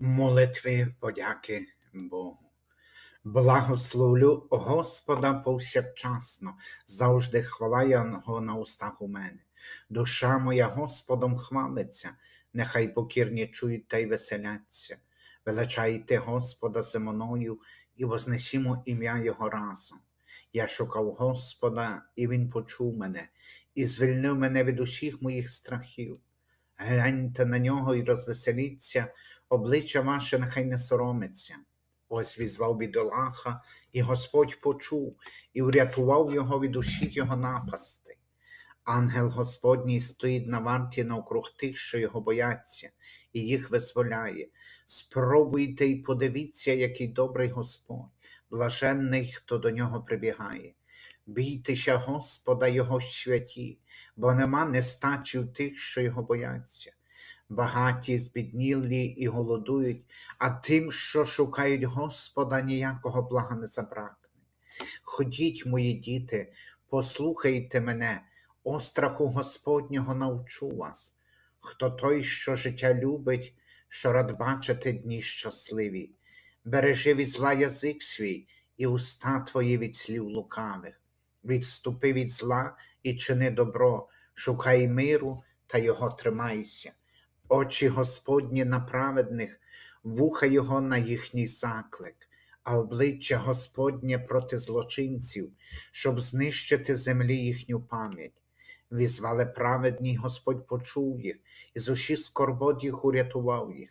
Молитви подяки Богу. Благословлю Господа повсякчасно, завжди хвала Його на устах у мене. Душа моя Господом хвалиться, нехай покірні чують та й веселяться. Величайте Господа зі мною і вознесімо ім'я Його разом. Я шукав Господа, і Він почув мене, і звільнив мене від усіх моїх страхів. Гляньте на нього і розвеселіться, обличчя ваше нехай не соромиться. Ось візвав бідолаха, і Господь почув, і врятував його від усіх його напастей. Ангел Господній стоїть на варті навкруг тих, що його бояться, і їх визволяє. Спробуйте і подивіться, який добрий Господь, блаженний, хто до нього прибігає. Бійтеся Господа Його святі, бо нема нестачі в тих, що його бояться. Багаті, збіднілі і голодують, а тим, що шукають Господа, ніякого блага не забракне. Ходіть, мої діти, послухайте мене, остраху Господнього навчу вас. Хто той, що життя любить, що рад бачити дні щасливі, бережи від зла язик свій і уста твої від слів лукавих. Відступи від зла і чини добро, шукай миру та його тримайся. Очі Господні на праведних, вуха Його на їхній заклик, а обличчя Господнє проти злочинців, щоб знищити землі їхню пам'ять. Візвали праведні, Господь почув їх, і з усі скорбот їх урятував їх.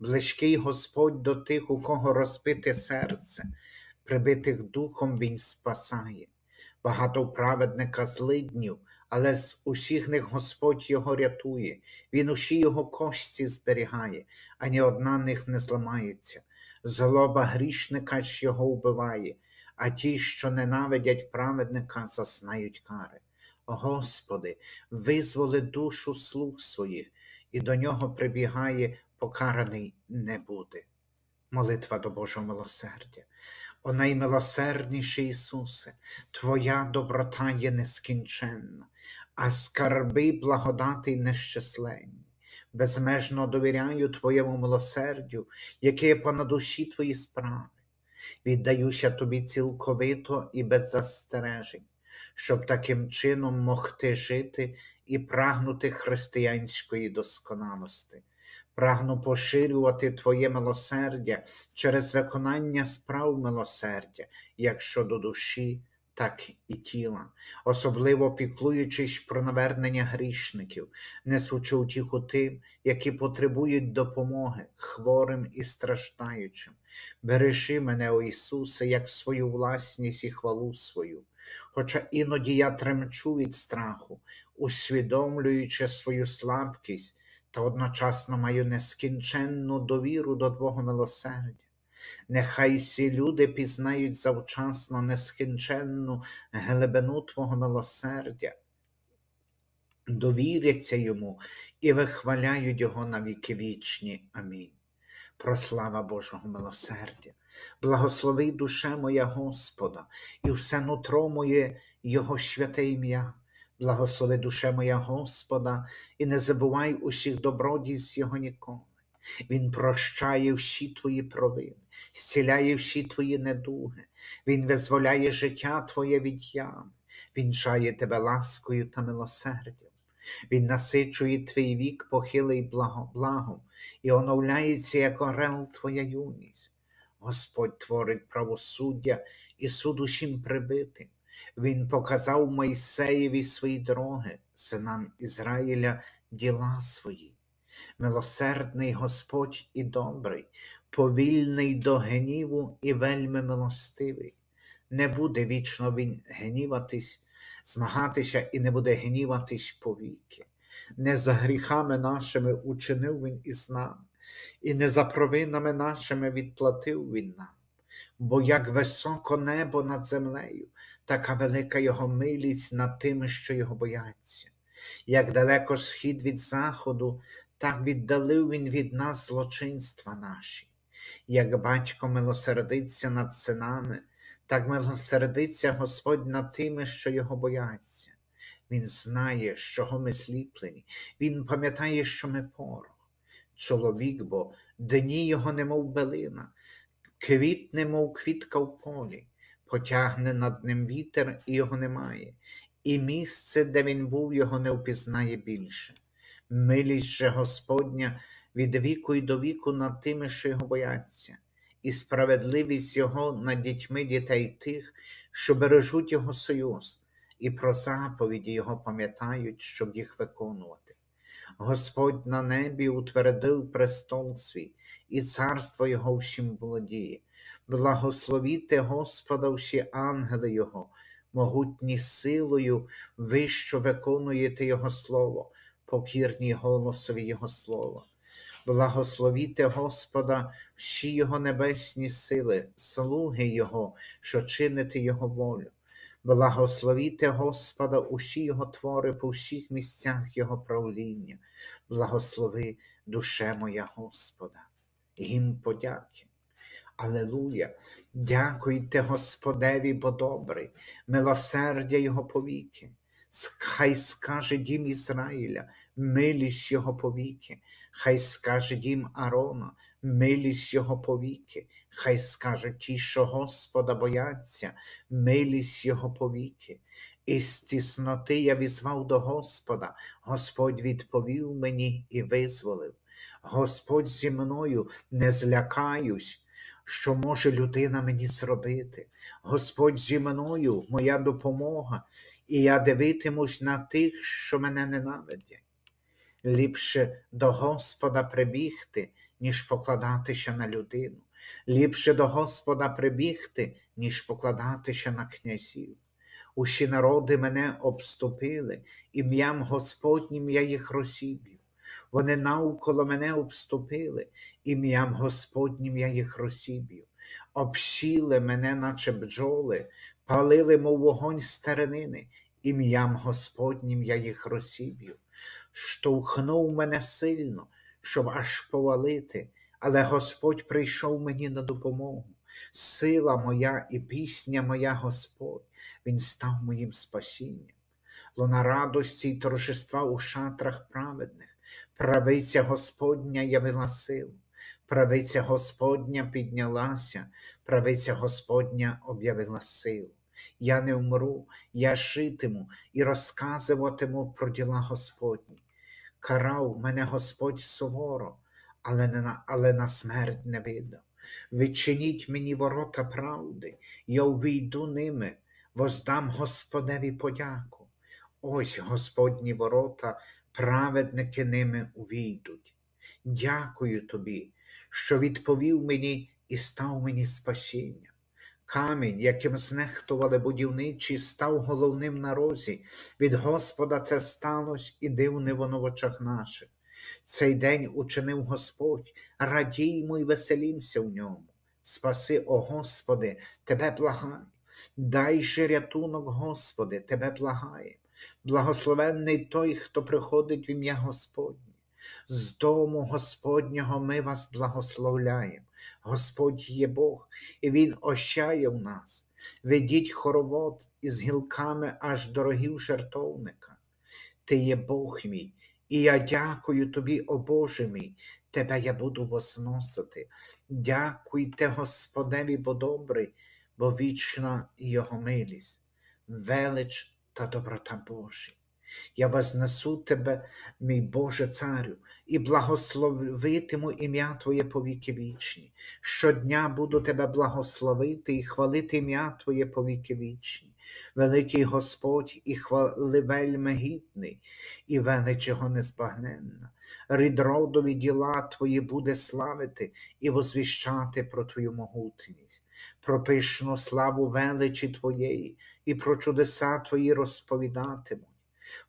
Близький Господь до тих, у кого розбите серце, прибитих духом Він спасає. Багато праведника злиднів, але з усіх них Господь його рятує, він усі його кості зберігає, ані одна них не зламається. Злоба грішника ж його вбиває, а ті, що ненавидять праведника, зазнають кари. Господи, визволи душу слуг своїх, і до нього прибігає, покараний не буде. Молитва до Божого милосердя. О наймилосердніший Ісусе, Твоя доброта є нескінченна, а скарби благодати нещисленні. Безмежно довіряю Твоєму милосердю, яке є понад усі Твої справи. Віддаюся Тобі цілковито і без застережень, щоб таким чином могти жити і прагнути християнської досконалости. Прагну поширювати Твоє милосердя через виконання справ милосердя, як щодо душі, так і тіла, особливо піклуючись про навернення грішників, несучи утіху тим, які потребують допомоги, хворим і страждаючим. Бережи мене, о Ісусе, як свою власність і хвалу свою. Хоча іноді я тремчу від страху, усвідомлюючи свою слабкість та одночасно маю нескінченну довіру до Твого милосердя. Нехай всі люди пізнають завчасно нескінченну глибину Твого милосердя, довіряться йому і вихваляють Його на віки вічні. Амінь. Прослава Божого милосердя, благослови душе моя Господа, і все нутро моє Його святе ім'я. Благослови душе моя Господа, і не забувай усіх добродійств Його ніколи. Він прощає всі твої провини, зціляє всі твої недуги, Він визволяє життя Твоє від ями, Він чає тебе ласкою та милосердям, Він насичує твій вік похилий благо, благом, і оновляється, як орел твоя юність. Господь творить правосуддя і суд усім прибитим. Він показав Мойсеєві свої дороги, синам Ізраїля діла свої. Милосердний Господь і добрий, повільний до гніву і вельми милостивий. Не буде вічно він гніватись, змагатися і не буде гніватись повіки. Не за гріхами нашими учинив він із нами, і не за провинами нашими відплатив він нам. Бо як високо небо над землею, така велика його милість над тими, що його бояться. Як далеко схід від заходу, так віддалив він від нас злочинства наші. Як батько милосердиться над синами, так милосердиться Господь над тими, що його бояться. Він знає, з чого ми сліплені, Він пам'ятає, що ми порох. чоловік, бо дні його немов белина, квітне, мов квітка в полі, потягне над ним вітер, і його немає, і місце, де він був, його не впізнає більше. Милість же Господня від віку й до віку над тими, що його бояться, і справедливість його над дітьми дітей тих, що бережуть його союз, і про заповіді його пам'ятають, щоб їх виконувати. Господь на небі утвердив престол свій, і царство Його всім володіє. Благословіте Господа всі ангели Його, могутні силою, ви, що виконуєте Його Слово, покірні голосові Його Слова. Благословіте Господа всі Його небесні сили, слуги Його, що чините Його волю. Благословіте Господа усі Його твори по всіх місцях Його правління. Благослови душе моя Господа. Гімн подяки. Алелуя! Дякуйте Господеві, бо добрий, милосердя Його повіки. Хай скаже дім Ізраїля, милість Його повіки, хай скаже дім Арона, милість Його повіки, хай скажуть ті, що Господа бояться, милість Його повіки. Із тісноти я візвав до Господа, Господь відповів мені і визволив. Господь зі мною не злякаюсь, що може людина мені зробити. Господь зі мною, моя допомога, і я дивитимусь на тих, що мене ненавидять. Ліпше до Господа прибігти, ніж покладатися на людину. Ліпше до Господа прибігти, ніж покладатися на князів. Усі народи мене обступили, ім'ям Господнім я їх розіб'ю. Вони навколо мене обступили, ім'ям Господнім я їх розіб'ю. Обсіли мене, наче бджоли, палили, мов вогонь стеренини, ім'ям Господнім я їх розіб'ю. Штовхнув мене сильно, щоб аж повалити, але Господь прийшов мені на допомогу. Сила моя і пісня моя Господь, Він став моїм спасінням. Луна радості й торжества у шатрах праведних, правиця Господня явила силу, правиця Господня піднялася, правиця Господня об'явила силу. Я не вмру, я житиму і розказуватиму про діла Господні. Карав мене Господь суворо, але, не на, але на смерть не видав. Відчиніть мені ворота правди, я увійду ними, воздам Господеві подяку. Ось Господні ворота, праведники ними увійдуть. Дякую тобі, що відповів мені і став мені спасінням. Камінь, яким знехтували будівничі, став головним на розі. Від Господа це сталося і дивне воно в очах наших. Цей день учинив Господь, радіймо й веселімся в ньому. Спаси, о Господи, Тебе благаю. Дай же рятунок, Господи, Тебе благає. Благословенний той, хто приходить в ім'я Господнє. З дому Господнього ми вас благословляємо. Господь є Бог, і Він ощає в нас. Ведіть хоровод із гілками аж до рогів жертовника. Ти є Бог мій, і я дякую тобі, о Боже мій, тебе я буду возносити. Дякуйте Господеві, бо добрий, бо вічна Його милість, велич та доброта Божі. Я вознесу тебе, мій Боже Царю, і благословитиму ім'я Твоє по віки вічні. Щодня буду тебе благословити і хвалити ім'я Твоє по віки вічні. Великий Господь і хвали гідний, і велич його незбагненна. Рід родові діла Твої буде славити і возвіщати про Твою могутність, про пишну славу величі Твоєї, і про чудеса Твої розповідатимуть.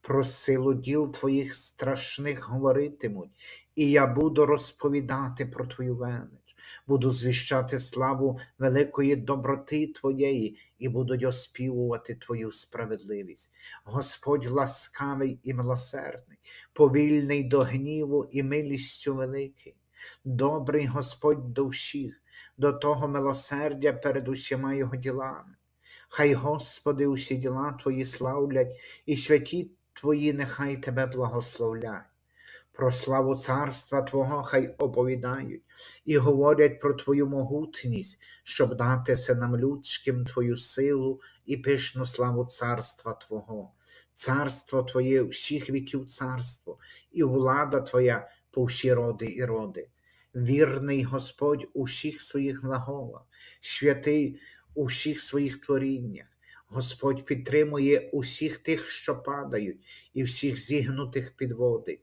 Про силу діл Твоїх страшних говоритимуть, і я буду розповідати про Твою велич, буду звіщати славу великої доброти Твоєї і будуть оспівувати Твою справедливість. Господь ласкавий і милосердний, повільний до гніву і милістю великий. Добрий Господь до всіх, до того милосердя перед усіма його ділами. Хай, Господи, усі діла Твої славлять, і святі Твої нехай Тебе благословлять. Про славу царства Твого хай оповідають і говорять про Твою могутність, щоб дати синам людським Твою силу і пишну славу царства Твого. Царство Твоє всіх віків царство, і влада Твоя по всі роди і роди. Вірний Господь у всіх своїх глаголах, святий у всіх своїх творіннях. Господь підтримує усіх тих, що падають, і всіх зігнутих підводить.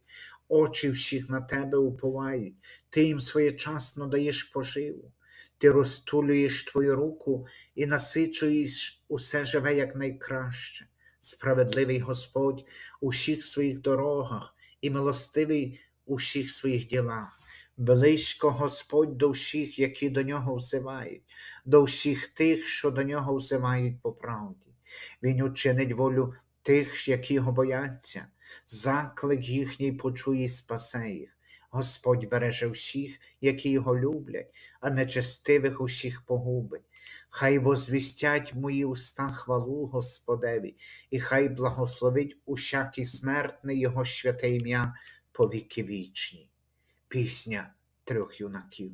Очі всіх на тебе уповають, ти їм своєчасно даєш поживу, ти розтулюєш твою руку і насичуєш усе живе якнайкраще. Справедливий Господь у всіх своїх дорогах і милостивий у всіх своїх ділах. Близько Господь до всіх, які до нього взивають, до всіх тих, що до нього взивають по правді. Він учинить волю тих, які його бояться, заклик їхній почує і спасе їх. Господь береже всіх, які його люблять, а нечестивих усіх погубить. Хай возвістять мої уста хвалу Господеві, і хай благословить усякий смертний Його святе ім'я по віки вічні. Пісня трьох юнаків.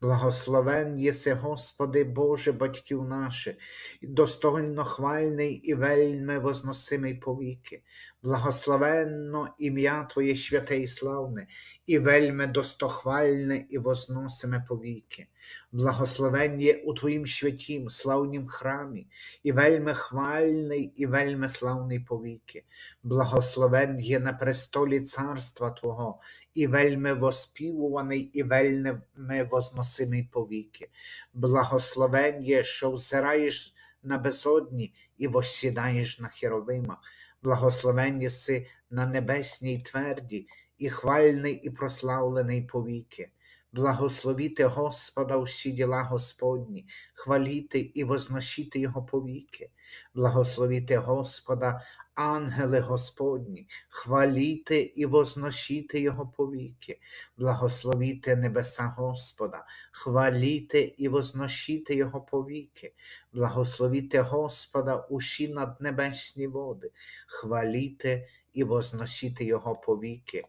Благословен єси, Господи, Боже батьків наших, достойно хвальний і вельми возносимий повіки. Благословенно ім'я Твоє святе і славне, і вельми достохвальне і возносиме повіки. Благословен є у Твоїм святім, славнім храмі, і вельми хвальний, і вельми славний повіки. Благословен на престолі царства Твого, і вельми воспівуваний, і вельми возносимий повіки. Благословен що взираєш на безодні і восідаєш на херовимах. Благословен си на небесній тверді, і хвальний, і прославлений повіки. Благословіте Господа всі діла Господні, хваліте і возношіте Його повіки. Благословіте Господа, ангели Господні, хваліте і возношіте Його повіки. Благословіте небеса Господа, хваліте і возношіте Його повіки. Благословіте Господа усі наднебесні води, хваліте і возносіте Його повіки.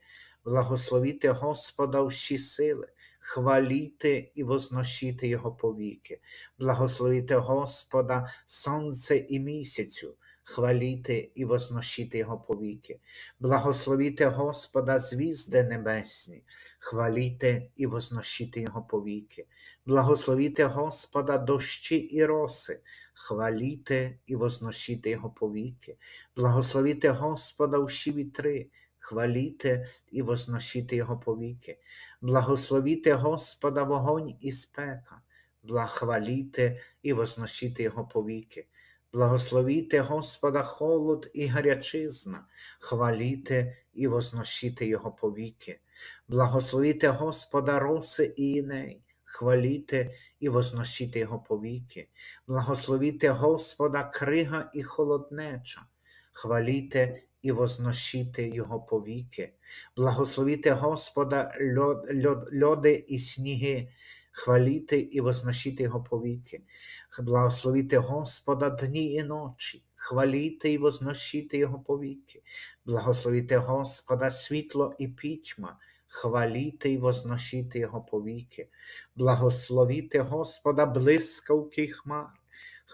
Благословіте Господа всі сили, хваліте і возношіте Його повіки. Благословіте Господа сонце і місяцю, хваліте і возношіте Його повіки. Благословіте Господа звізди небесні, хваліте і возношіте Його повіки. Благословіте Господа дощі і роси, хваліте і возношіте Його повіки. Благословіте Господа всі вітри, хваліте і возношіте Його повіки. Благословіте Господа вогонь і спека, благохваліте і возношіте Його повіки. Благословіте Господа холод і гарячизна, хваліте і возношіте Його повіки. Благословіте Господа роси і іней, хваліте і возношіте Його повіки. Благословіте Господа крига і холоднеча, хваліте і возношіте Його повіки. Благословіте Господа льод, льод, льоди і сніги, хваліте і возношіте Його повіки. Благословіте Господа дні і ночі, хваліте і возношіте Його повіки. Благословіте Господа світло і пітьма, хваліте і возношіте Його повіки. Благословіте Господа блискавки хмар,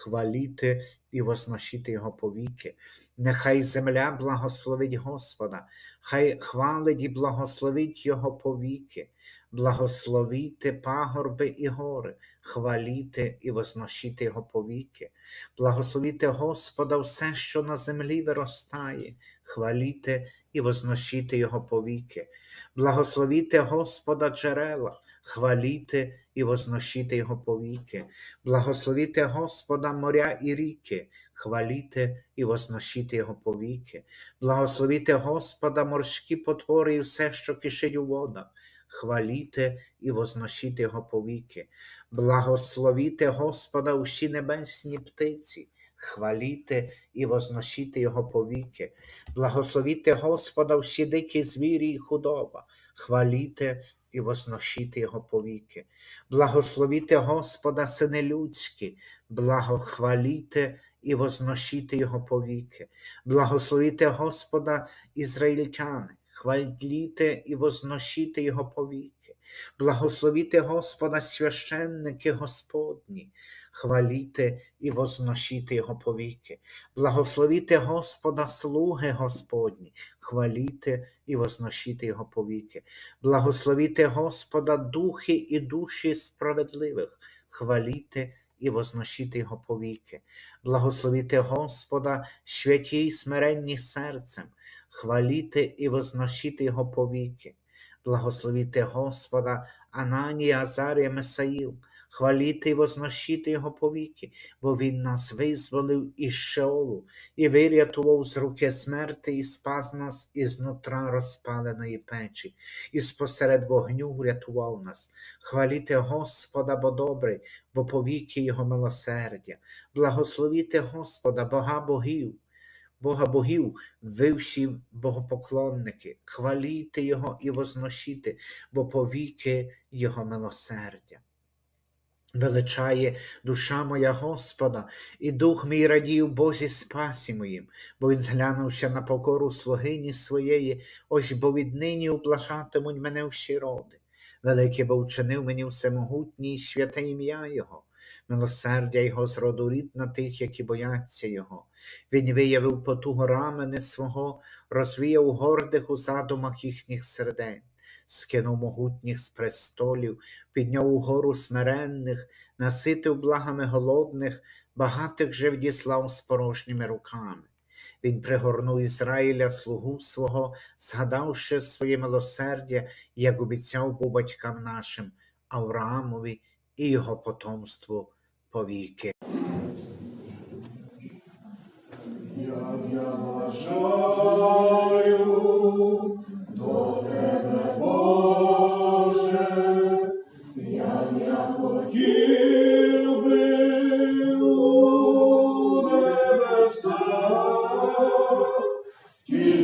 хваліте і возношіте Його повіки. Нехай земля благословить Господа, хай хвалить і благословить Його повіки. Благословіте пагорби і гори, хваліте і возношіте Його повіки. Благословіте Господа все, що на землі виростає, хваліте і возношіте Його повіки. Благословіте Господа джерела, хваліте і возношіте Його повіки. Благословіте Господа моря і ріки, хваліте і возношіте Його повіки. Благословіте Господа морські потвори і все, що кишить у водах. Хваліте і возношіте Його повіки. Благословіте Господа усі небесні птиці, хваліте і возношіте Його повіки. Благословіте Господа всі дикі звірі і худоба, хваліте і возношіте Його повіки. Благословіте Господа, сини людські, благохваліте і возношіте Його повіки. Благословіте Господа, ізраїльтяни, хваліте і возношіте Його повіки, благословіте Господа священники Господні, хваліте і возношіте Його повіки, благословіте Господа слуги Господні, хваліте і возношіте Його повіки, благословіте Господа духи і душі справедливих, хваліте і возношіте Його повіки, благословіте Господа святі й смиренні серцем, хваліте і возношіте Його повіки, благословіте Господа Ананія, Азарія, Месаїл, хваліте і возношіте Його повіки, бо Він нас визволив із Шеолу і вирятував з руки смерти і спас нас із нутра розпаленої печі, і спосеред вогню врятував нас. Хваліте Господа, бо добрий, бо повіки Його милосердя. Благословіте Господа, Бога богів, Бога богів, вивші богопоклонники, хваліте Його і возношіте, бо повіки Його милосердя. Величає душа моя Господа, і дух мій радів Бозі спасі моїм, бо він зглянувся на покору слугині своєї, ось бо віднині уплашатимуть мене всі роди. Велике бо вчинив мені всемогутній святе ім'я Його, милосердя Його з роду рід на тих, які бояться Його. Він виявив потугу рамени свого, розвіяв гордих у задумах їхніх сердень, скинув могутніх з престолів, підняв угору смиренних, наситив благами голодних, багатих же вдіслав з порожніми руками. Він пригорнув Ізраїля слугу свого, згадавши своє милосердя, як обіцяв був батькам нашим, Авраамові і його потомству повіки. Як я бажаю Jesus.